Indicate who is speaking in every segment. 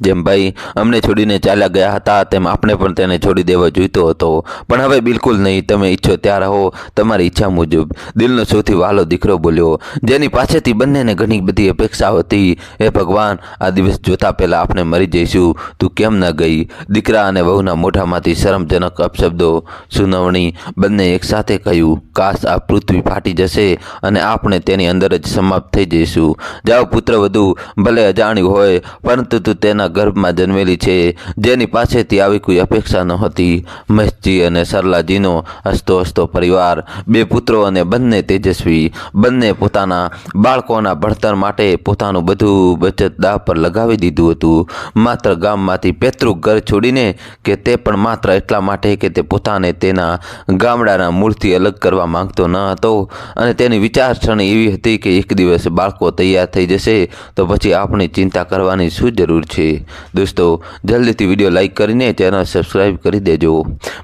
Speaker 1: જેમ ભાઈ અમને છોડીને ચાલ્યા ગયા હતા, તેમ આપણે પણ તેને છોડી દેવા જોઈતો હતો. પણ હવે બિલકુલ નહીં, તમે ઈચ્છો ત્યાં રહો, તમારી ઈચ્છા મુજબ. દિલનો સૌથી વાલો દીકરો બોલ્યો, જેની પાસેથી બંનેને ઘણી બધી અપેક્ષાઓ હતી. હે ભગવાન, આ દિવસ જોતા પહેલાં આપણે મરી જઈશું. તું કેમ ન ગઈ? દીકરા અને વહુના મોઢામાંથી શરમજનક અપશબ્દો સુનાવણી બંને એકસાથે કહ્યું, કાશ આ પૃથ્વી ફાટી જશે અને આપણે તેની અંદર જ સમાપ્ત થઈ જઈશું. જાઓ પુત્ર વધુ, ભલે અજાણ્યું હોય, પરંતુ તું તેના ગર્ભમાં જન્મેલી છે. જેની પાસેથી આવી કોઈ અપેક્ષા નહોતી. મહેશજી અને સરલાજીનો હસતો હસતો પરિવાર, બે પુત્રો અને બંને તેજસ્વી. બંને પોતાના બાળકોના ભણતર માટે પોતાનું બધું બચત દાહ પર લગાવી દીધું હતું. માત્ર ગામમાંથી પેતૃક ઘર છોડીને કે તે પણ માત્ર એટલા માટે કે તે પોતાને તેના ગામડાના મૂળથી અલગ કરવા માંગતો ન હતો. અને તેની વિચારસરણી એવી હતી કે એક દિવસ બાળકો તૈયાર થઈ જશે તો પછી આપણી ચિંતા કરવાની શું જરૂર છે? દોસ્તો, જલ્દીથી વીડિયો લાઇક કરીને ચેનલ સબસ્ક્રાઈબ કરી દેજો.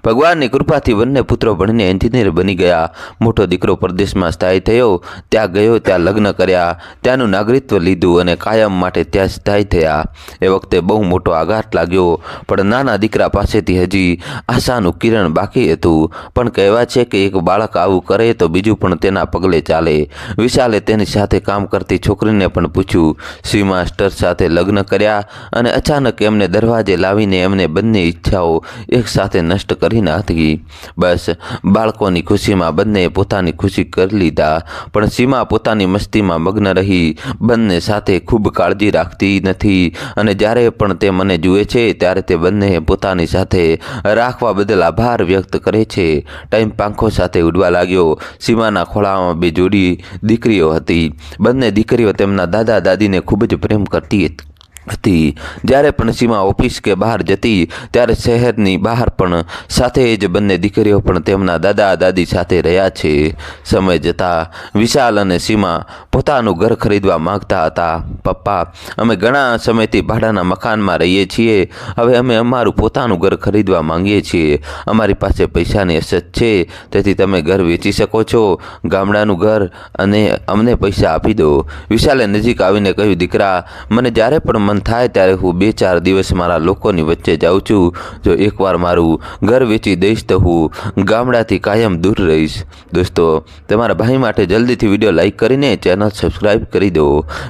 Speaker 1: ભગવાનની કૃપાથી બંને પુત્રો ભણીને એન્જિનિયર બની ગયા. મોટો દીકરો પરદેશમાં સ્થાયી થયો, ત્યાં ગયો, ત્યાં લગ્ન કર્યા, ત્યાંનું નાગરિકત્વ લીધું અને કાયમ માટે ત્યાં સ્થાયી થયા. એ વખતે બહુ મોટો આઘાત લાગ્યો, પણ નાના દીકરા પાસેથી હજી આશાનું કિરણ બાકી હતું. પણ કહેવા છે કે એક બાળક આવું કરે તો બીજું પણ તેના પગલે ચાલે. વિશાલે તેની સાથે કામ કરતી છોકરીને પણ પૂછ્યું, શ્રી માસ્ટર સાથે લગ્ન કર્યા અને અચાનક એમને દરવાજે લાવીને એમને બંને ઈચ્છાઓ એકસાથે નષ્ટ કરી નાખી. બસ, બાળકોની ખુશીમાં બંને પોતાની ખુશી કરી લીધા. પણ સીમા પોતાની મસ્તીમાં મગ્ન રહી. બંને સાથે ખૂબ કાળજી રાખતી નથી. અને જ્યારે પણ તે મને જુએ છે, ત્યારે તે બંને પોતાની સાથે રાખવા બદલ આભાર વ્યક્ત કરે છે. ટાઈમ પાંખો સાથે ઉડવા લાગ્યો. સીમાના ખોળામાં બે જોડી દીકરીઓ હતી. બંને દીકરીઓ તેમના દાદા દાદીને ખૂબ જ પ્રેમ કરતી હતી. હતી. જ્યારે પણ સીમા ઓફિસ કે બહાર જતી, ત્યારે શહેરની બહાર પણ સાથે જ બંને દીકરીઓ પણ તેમના દાદા, દાદી સાથે રહ્યા છે. સમય જતાં વિશાલ અને સીમા પોતાનું ઘર ખરીદવા માંગતા હતા. પપ્પા, અમે ઘણા સમયથી ભાડાના મકાનમાં રહીએ છીએ. હવે અમે અમારું પોતાનું ઘર ખરીદવા માંગીએ છીએ. અમારી પાસે પૈસાની અછત છે. તેથી તમે ઘર વેચી શકો છો. ગામડાનું ઘર અને અમને પૈસા આપી દો. વિશાલે નજીક આવીને કહ્યું, દીકરા, મને જ્યારે પણ મન થાય ત્યારે હું બે ચાર દિવસ મારા લોકોની વચ્ચે જાઉં છું. જો એકવાર મારું ઘર વેચી દઈશ તો હું ગામડાથી કાયમ દૂર રહીશ. દોસ્તો, તમારા ભાઈ માટે જલ્દીથી વીડિયો લાઇક કરીને ચેનલ સબસ્ક્રાઈબ કરી દો.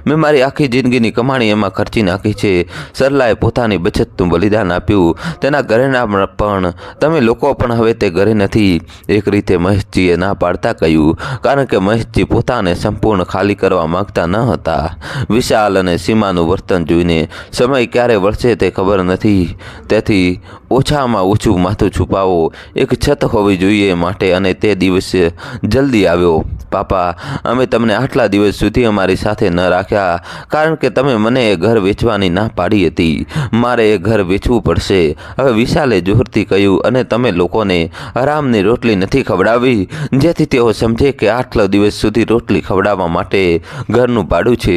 Speaker 1: મેં મારી આખી જિંદગીની કમાણી એમાં ખર્ચી નાખી છે. સરલાએ પોતાની બચતનું બલિદાન આપ્યું. તેના ઘરેના પણ તમે લોકો પણ હવે તે ઘરે નથી. એક રીતે મહેશજીએ ના પાડતા કહ્યું, કારણ કે મહેશજી પોતાને સંપૂર્ણ ખાલી કરવા માંગતા ન હતા. વિશાલ અને સીમાનું વર્તન જોઈને સમય ક્યારે વળશે તે ખબર નથી. તેથી ઓછામાં ઓછું માથું છુપાવો. એક છત હોવી જોઈએ માટે અને તે દિવસ જલ્દી આવ્યો. પાપા, અમે તમને આટલા દિવસ સુધી અમારી સાથે ન રાખ્યા, કારણ કે તમે મને એ ઘર વેચવાની ના પાડી હતી. મારે એ ઘર વેચવું પડશે. હવે વિશાલે જોરથી કહ્યું, અને તમે લોકોને આરામની રોટલી નથી ખવડાવી? જેથી તેઓ સમજે કે આટલા દિવસ સુધી રોટલી ખવડાવવા માટે ઘરનું ભાડું છે.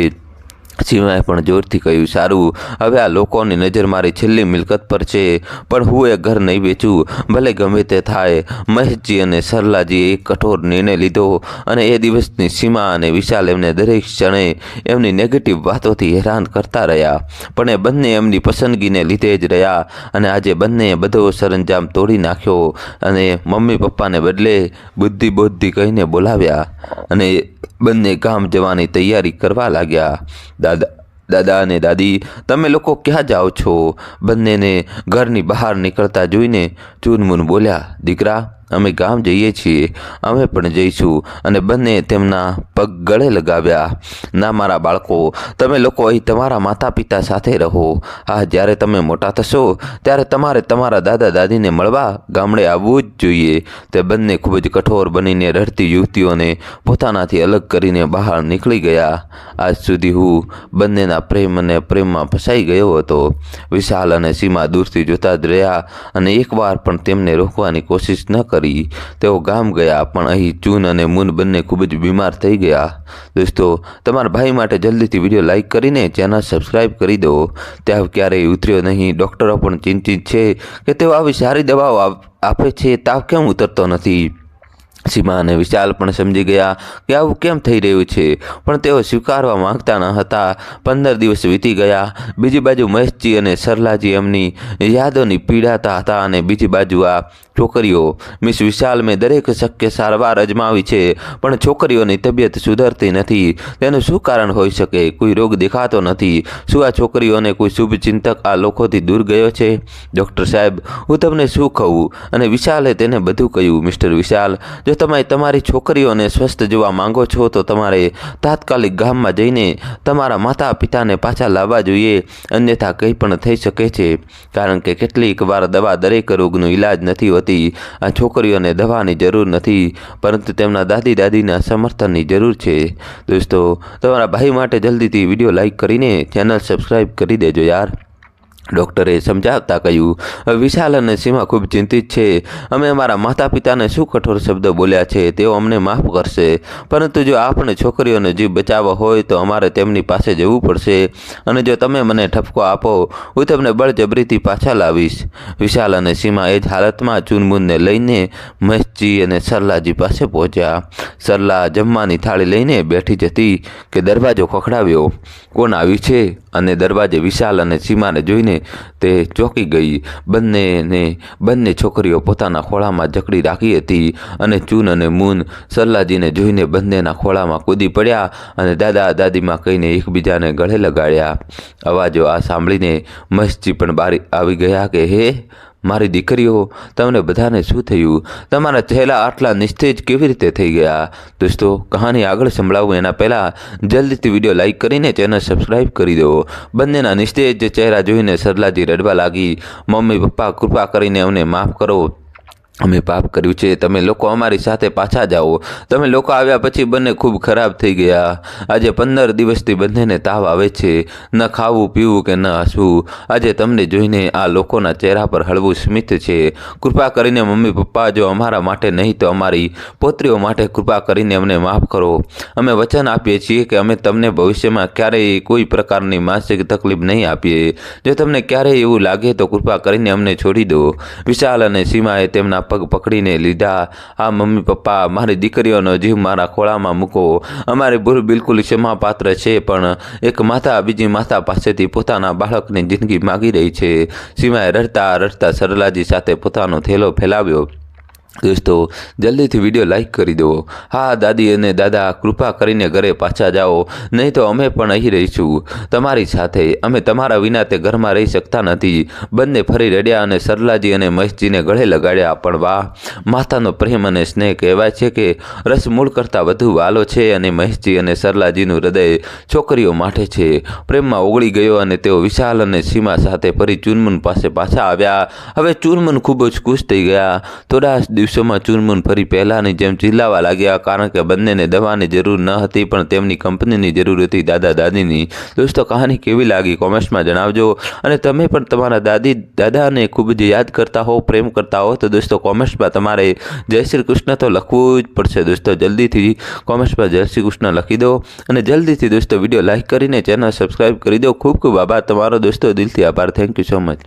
Speaker 1: સીમાએ પણ જોરથી કહ્યું, સારું, હવે આ લોકોની નજર મારી છેલ્લી મિલકત પર છે, પણ હું એ ઘર નહીં વેચું. ભલે ગમે તે થાય, મહેશજી અને સરલાજીએ એક કઠોર નિર્ણય લીધો અને એ દિવસની સીમા અને વિશાલ એમને દરેક ક્ષણે એમની નેગેટિવ વાતોથી હેરાન કરતા રહ્યા. પણ એ બંને એમની પસંદગીને લીધે જ રહ્યા અને આજે બંનેએ બધો સરંજામ તોડી નાખ્યો અને મમ્મી પપ્પાને બદલે બુદ્ધિ બુદ્ધિ કહીને બોલાવ્યા અને બંને ગામ જવાની તૈયારી કરવા લાગ્યા. દાદા દાદા અને દાદી, તમે લોકો ક્યાં જાઓ છો? બંનેને ઘરની બહાર નીકળતા જોઈને ચૂનમૂન બોલ્યા, દીકરા અમે ગામ જઈએ છીએ, અમે પણ જઈશું અને બંને તેમના પગ ગળે લગાવ્યા. ના મારા બાળકો, તમે લોકો અહીં તમારા માતા પિતા સાથે રહો. આ જ્યારે તમે મોટા થશો, ત્યારે તમારે તમારા દાદા દાદીને મળવા ગામડે આવવું જ જોઈએ. તે બંને ખૂબ જ કઠોર બનીને રડતી યુવતીઓને પોતાનાથી અલગ કરીને બહાર નીકળી ગયા. આજ સુધી હું બંનેના પ્રેમ અને પ્રેમમાં ફસાઈ ગયો હતો. વિશાલ અને સીમા દૂરથી જોતા જ રહ્યા અને એકવાર પણ તેમને રોકવાની કોશિશ ન કરી તેઓ ગામ ગયા, પણ અહીં ચૂન અને મૂન બંને ખૂબ જ બીમાર થઈ ગયા. દોસ્તો, તમારા ભાઈ માટે જલ્દીથી વીડિયો લાઇક કરીને ચેનલ સબસ્ક્રાઈબ કરી દો. ત્યાં ક્યારેય ઉતર્યો નહીં. ડૉક્ટરો પણ ચિંતિત છે કે તેઓ આવી સારી દવાઓ આપે છે, તાવ કેમ ઉતરતો નથી? સીમા અને વિશાલ પણ સમજી ગયા કે આવું કેમ થઈ રહ્યું છે, પણ તેઓ સ્વીકારવા માંગતા ન હતા. પંદર દિવસ વીતી ગયા. બીજી બાજુ મહેશજી અને સરલાજી એમની યાદોની પીડાતા હતા અને બીજી બાજુ આ છોકરીઓ. મિસ વિશાલ મેં દરેક શક્ય સારવાર અજમાવી છે, પણ છોકરીઓની તબિયત સુધરતી નથી. તેનું શું કારણ હોઈ શકે? કોઈ રોગ દેખાતો નથી. શું આ છોકરીઓને કોઈ શુભચિંતક આ લોકોથી દૂર ગયો છે? ડૉક્ટર સાહેબ, હું તમને શું કહું? અને વિશાલે તેને બધું કહ્યું, મિસ્ટર વિશાલ. જો તમે તમારી છોકરીઓને સ્વસ્થ જોવા માંગો છો, તો તમારે તાત્કાલિક ગામમાં જઈને તમારા માતા પિતાને પાછા લાવવા જોઈએ. અન્યથા કંઈ પણ થઈ શકે છે. કારણ કે કેટલીક વાર દવા દરેક રોગનો ઈલાજ નથી હોતી. આ છોકરીઓને દવાની જરૂર નથી, પરંતુ તેમના દાદી દાદીના સમર્થનની જરૂર છે. દોસ્તો, તમારા ભાઈ માટે જલ્દીથી વીડિયો લાઈક કરીને ચેનલ સબસ્ક્રાઈબ કરી દેજો યાર. ડૉક્ટરે સમજાવતા કહ્યું, વિશાલ અને સીમા ખૂબ ચિંતિત છે. અમે અમારા માતા પિતાને શું કઠોર શબ્દો બોલ્યા છે. તેઓ અમને માફ કરશે. પરંતુ જો આપણે છોકરીઓનો જીવ બચાવવો હોય તો અમારે તેમની પાસે જવું પડશે. અને જો તમે મને ઠપકો આપો, હું તમને બળજબરીથી પાછા લાવીશ. વિશાલ અને સીમા એ જ હાલતમાં ચૂનમૂનને લઈને મહેશજી અને સરલાજી પાસે પહોંચ્યા. સરલા જમવાની થાળી લઈને બેઠી જતી કે દરવાજો ખખડાવ્યો. કોણ આવ્યું છે? અને દરવાજે વિશાલ અને સીમાને જોઈને તે ચોંકી ગઈ. બંનેને, બંને છોકરીઓ પોતાના ખોળામાં જકડી રાખી હતી અને ચૂન અને મૂન સરલાજીને જોઈને બંનેના ખોળામાં કૂદી પડ્યા અને દાદા દાદીમાં કહીને એકબીજાને ગળે લગાડ્યા. અવાજો આ સાંભળીને મસ્તી પણ બારી આવી ગયા કે, હે મારી દીકરીઓ, તમને બધાને શું થયું? તમારા ચહેરા આટલા નિસ્તેજ કેવી રીતે થઈ ગયા? દોસ્તો, કહાની આગળ સંભળાવું એના પહેલાં જલ્દીથી વીડિયો લાઈક કરીને ચેનલ સબસ્ક્રાઈબ કરી દો. બંનેના નિસ્તેજ ચહેરા જોઈને સરલાજી રડવા લાગી. મમ્મી પપ્પા, કૃપા કરીને અમને માફ કરો. અમે પાપ કર્યું છે. તમે લોકો અમારી સાથે પાછા જાઓ. તમે લોકો આવ્યા પછી બંને ખૂબ ખરાબ થઈ ગયા. આજે પંદર દિવસથી બંનેને તાવ આવે છે. ન ખાવું, પીવું કે ન હસવું. આજે તમને જોઈને આ લોકોના ચહેરા પર હળવું સ્મિત છે. કૃપા કરીને મમ્મી પપ્પા, જો અમારા માટે નહીં તો અમારી પોત્રીઓ માટે કૃપા કરીને અમને માફ કરો. અમે વચન આપીએ છીએ કે અમે તમને ભવિષ્યમાં ક્યારેય કોઈ પ્રકારની માનસિક તકલીફ નહીં આપીએ. જો તમને ક્યારેય એવું લાગે તો કૃપા કરીને અમને છોડી દો. વિશાલ અને સીમાએ તેમના પગ પકડીને લીધા, આ મમ્મી પપ્પા, મારી દીકરીઓનો જીવ મારા ખોળામાં મૂકો. અમારી ભૂલ બિલકુલ ક્ષમાપાત્ર છે, પણ એક માતા બીજી માતા પાસેથી પોતાના બાળકની જિંદગી માગી રહી છે. સિવાય રડતા રડતા સરલાજી સાથે પોતાનો થેલો ફેલાવ્યો. દોસ્તો, જલ્દીથી વીડિયો લાઈક કરી દો. હા, દાદી અને દાદા, કૃપા કરીને ઘરે પાછા જાઓ. નહીં તો અમે પણ અહીં રહીશું. તમારી સાથે. અમે તમારા વિના તે ઘરમાં રહી શકતા નથી. બંને ફરી રડ્યા અને સરલાજી અને મહેશજીને ગળે લગાડ્યા પણ વાહ. માતાનો પ્રેમ અને સ્નેહ કહેવાય છે કે રસ મૂળ કરતાં વધુ વાલો છે અને મહેશજી અને સરલાજીનું હૃદય છોકરીઓ માટે છે. પ્રેમમાં ઓગળી ગયો અને તેઓ વિશાલ અને સીમા સાથે ફરી ચુનમુન પાસે પાછા આવ્યા. હવે ચુનમુન ખૂબ જ ખુશ થઈ ગયા. થોડા દિવસોમાં ચૂનમૂન ફરી પહેલાંની જેમ ચિલ્લાવા લાગ્યા, કારણ કે બંનેને દવાની જરૂર ન હતી, પણ તેમની કંપનીની જરૂર હતી દાદા દાદીની. દોસ્તો, કહાની કેવી લાગી કોમેન્ટ્સમાં જણાવજો. અને તમે પણ તમારા દાદી દાદાને ખૂબ જ યાદ કરતા હો, પ્રેમ કરતા હો. તો દોસ્તો, કોમેન્ટ્સમાં તમારે જય શ્રી કૃષ્ણ તો લખવું જ પડશે. દોસ્તો, જલ્દીથી કોમેન્ટ્સમાં જય શ્રી કૃષ્ણ લખી દો. અને જલ્દીથી દોસ્તો, વીડિયો લાઈક કરીને ચેનલ સબસ્ક્રાઈબ કરી દો. ખૂબ ખૂબ આભાર તમારો દોસ્તો. દિલથી આભાર. Thank you so much